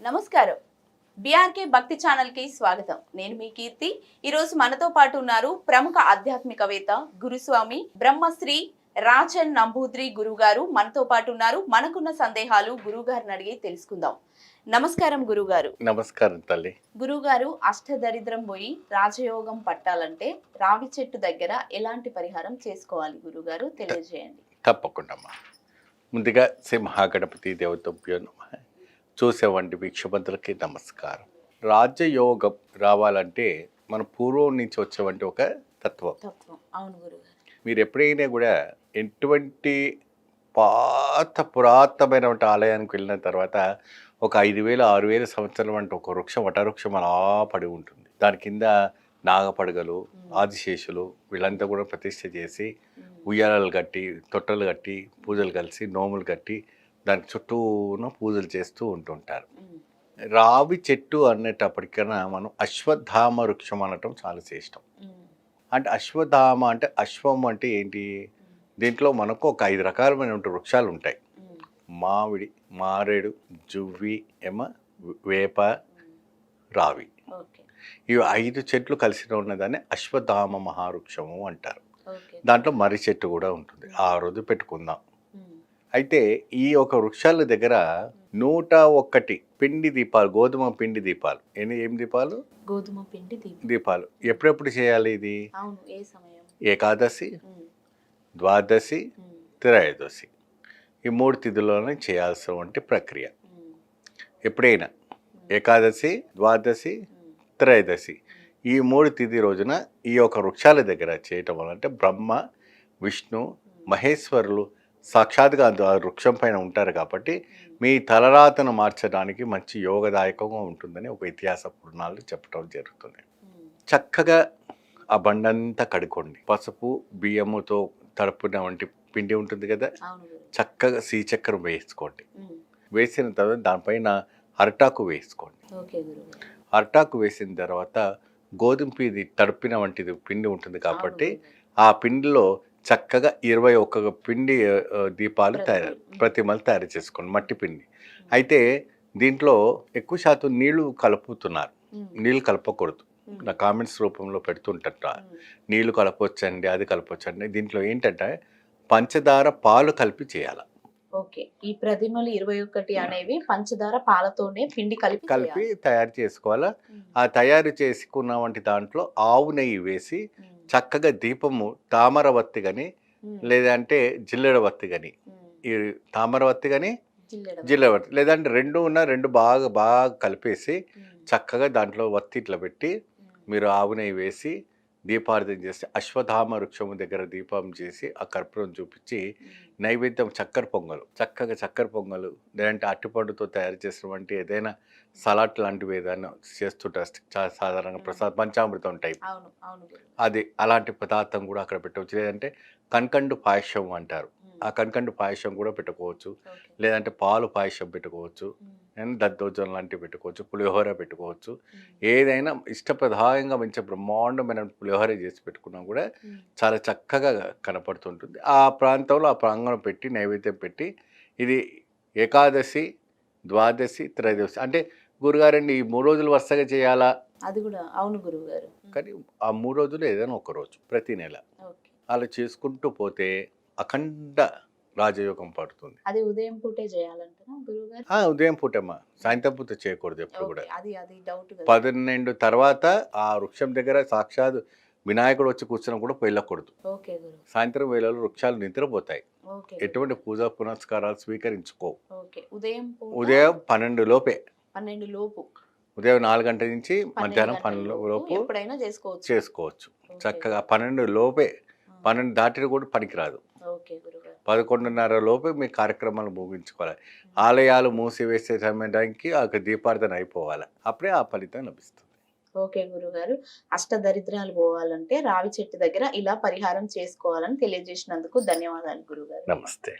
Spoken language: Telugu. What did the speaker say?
నమస్కారం. బీఆర్కే భక్తి ఛానల్కి స్వాగతం. నేను మీ కీర్తి. ఈ రోజు మనతో పాటు ఉన్నారు ప్రముఖ ఆధ్యాత్మికవేత్త గురుస్వామి బ్రహ్మశ్రీ రాజన్ నంబూద్రి గురువు గారు మనతో పాటు ఉన్నారు మనకున్న సందేహాలు గురువు గారిని అడిగి తెలుసుకుందాం. నమస్కారం గురుగారు. నమస్కారం తల్లి. గురుగారు అష్టదరిద్రం పోయి రాజయోగం పట్టాలంటే రావి చెట్టు దగ్గర ఎలాంటి పరిహారం చేసుకోవాలి గురుగారు? తెలియజేయండి. తప్పకుండా అమ్మా. ముందుగా శ్రీ మహాగణపతి దేవతభ్యో నమ. చూసేవంటి వీక్షబంతులకి నమస్కారం. రాజయోగం రావాలంటే మన పూర్వం నుంచి వచ్చేవంటి ఒక తత్వం. అవును మీరు ఎప్పుడైనా కూడా ఎటువంటి పాత పురాతనమైనటువంటి ఆలయానికి వెళ్ళిన తర్వాత ఒక ఐదు వేల ఆరు వేల సంవత్సరాల వంటి ఒక వృక్షం వటవృక్షం అలా పడి ఉంటుంది. దాని కింద నాగపడగలు ఆదిశేషులు వీళ్ళంతా కూడా ప్రతిష్ఠ చేసి ఉయ్యాలలు కట్టి తొట్టలు కట్టి పూజలు కలిసి నోములు కట్టి దానికి చుట్టూన పూజలు చేస్తూ ఉంటుంటారు. రావి చెట్టు అనేటప్పటికన్నా మనం అశ్వత్థామ వృక్షం అనటం చాలా శ్రేష్టం. అంటే అశ్వత్థామ అంటే అశ్వం అంటే ఏంటి? దీంట్లో మనకు ఒక ఐదు రకాలమైన వృక్షాలు ఉంటాయి. మామిడి మారేడు జువ్వి ఎమ వేప రావి. ఇవి ఐదు చెట్లు కలిసి ఉన్నదాన్ని అశ్వత్థామ మహావృక్షము అంటారు. దాంట్లో మర్రి చెట్టు కూడా ఉంటుంది. ఆ రోజు పెట్టుకుందాం. అయితే ఈ ఒక వృక్షాల దగ్గర నూట ఒక్కటి పిండి దీపాలు గోధుమ పిండి దీపాలు. ఎన్ని ఏం దీపాలు? గోధుమ పిండి దీపం. దీపాలు. ఎప్పుడెప్పుడు చేయాలి ఇది? ఏకాదశి ద్వాదశి త్రయోదశి. ఈ మూడు తిథుల్లోనే చేయాల్సినటువంటి ప్రక్రియ. ఎప్పుడైనా ఏకాదశి ద్వాదశి త్రయోదశి. ఈ మూడు తిథి రోజున ఈ యొక్క వృక్షాల దగ్గర చేయటం వల్ల అంటే బ్రహ్మ విష్ణు మహేశ్వరులు సాక్షాత్గా వృక్షం పైన ఉంటారు కాబట్టి మీ తలరాతను మార్చడానికి మంచి యోగదాయకంగా ఉంటుందని ఒక ఇతిహాస పురాణాలు చెప్పడం జరుగుతుంది. చక్కగా ఆ బండంతా కడుకోండి పసుపు బియ్యముతో తడుపున వంటి పిండి ఉంటుంది కదా? చక్కగా శ్రీచక్రం వేసుకోండి. ఉమ్, వేసిన తర్వాత దానిపైన అరటాకు వేసుకోండి. అరటాకు వేసిన తర్వాత గోధుమ పిండి తడిపిన వంటిది పిండి ఉంటుంది కాబట్టి. ఆ పిండిలో చక్కగా ఇరవై ఒక్క పిండి దీపాలు తయారు ప్రతిమలు. తయారు చేసుకోండి మట్టి పిండి. అయితే దీంట్లో ఎక్కువ శాతం నీళ్ళు కలుపుతున్నారు. నీళ్ళు కలపకూడదు. నా కామెంట్స్ రూపంలో పెడుతుంటట. నీళ్ళు కలపొచ్చండి అది కలపొచ్చండి. దీంట్లో ఏంటంటే పంచదార పాలు కలిపి చేయాలి. ఓకే. ఈ ప్రతిమలు ఇరవై ఒకటి అనేవి పంచదార పాలతోనే పిండి కలిపి కలిపి. తయారు చేసుకోవాలా. ఆ తయారు చేసుకున్న వంటి దాంట్లో ఆవు నెయ్యి వేసి చక్కగా దీపము తామరవత్తి కానీ లేదంటే జిల్లెడవత్తి కానీ ఈ తామరవత్తి కానీ జిల్లెడ జిల్లెడవత్తి. లేదంటే రెండు ఉన్న రెండు బాగా బాగా కలిపేసి చక్కగా దాంట్లో వత్తి ఇట్లా పెట్టి మీరు ఆవు నెయ్యి వేసి దీపార్థన చేసి అశ్వత్థామ వృక్షము దగ్గర దీపం చేసి ఆ కర్పూరం చూపించి నైవేద్యం చక్కెర పొంగలు. చక్కగా చక్కెర పొంగలు. లేదంటే అట్టిపండుతో తయారు చేసినటువంటి ఏదైనా సలాడ్ లాంటివి ఏదైనా చేస్తుంటారు. సాధారణంగా ప్రసాద్ పంచామృతం టైప్. అది అలాంటి పదార్థం కూడా అక్కడ పెట్టవచ్చు. లేదంటే కన్కండు పాయసం అంటారు. ఆ కన్కండు పాయసం కూడా పెట్టుకోవచ్చు. లేదంటే పాలు పాయసం పెట్టుకోవచ్చు. అండ్ దద్దోజనం లాంటివి పెట్టుకోవచ్చు. పులిహోర పెట్టుకోవచ్చు. ఏదైనా ఇష్టప్రదాయంగా మంచి బ్రహ్మాండమైన పులిహోర చేసి పెట్టుకున్నా కూడా చాలా చక్కగా కనపడుతుంటుంది. ఆ ప్రాంతంలో ఆ ప్రాంగణం పెట్టి నైవేద్యం పెట్టి ఇది ఏకాదశి ద్వాదశి త్రయోదశి అంటే గురుగారండి ఈ మూడు రోజులు వరుసగా చేయాలా? అది కూడా అవును గురువు గారు కానీ ఆ మూడు రోజులు ఏదైనా ఒక రోజు ప్రతి నెల. అలా చేసుకుంటూ పోతే అఖండ రాజయోగం పడుతుంది. అది ఉదయం పూటే చేయాలంటారా ఉదయం పూటమ్మా సాయంత్రం పూట చేయకూడదు ఎప్పుడు కూడా. అది అది డౌట్ పన్నెండు తర్వాత ఆ వృక్షం దగ్గర సాక్షాత్ వినాయకుడు వచ్చి కూర్చున్నా కూడా వెళ్ళకూడదు. సాయంత్రం వేళలో వృక్షాలు నిద్రపోతాయి. ఎటువంటి పూజా పునస్కారాలు స్వీకరించుకో. ఉదయం పన్నెండు లోపే. పన్నెండు లోపు. ఉదయం నాలుగు గంటల నుంచి మధ్యాహ్నం పన్నెండు లోపు చేసుకోవచ్చు. చక్కగా పన్నెండు లోపే. పన్నెండు దాటిన కూడా పనికిరాదు. పదకొండున్నర లోపే మీ కార్యక్రమాలు ముగించుకోవాలి. ఆలయాలు మూసివేసే సమయానికి ఆ దీపార్థన అయిపోవాలి. అప్పుడే ఆ ఫలితం లభిస్తుంది. ఓకే గురుగారు. అష్ట దరిద్రాలు పోవాలంటే రావి చెట్టు దగ్గర ఇలా పరిహారం చేసుకోవాలని తెలియజేసినందుకు ధన్యవాదాలు గురుగారు. నమస్తే.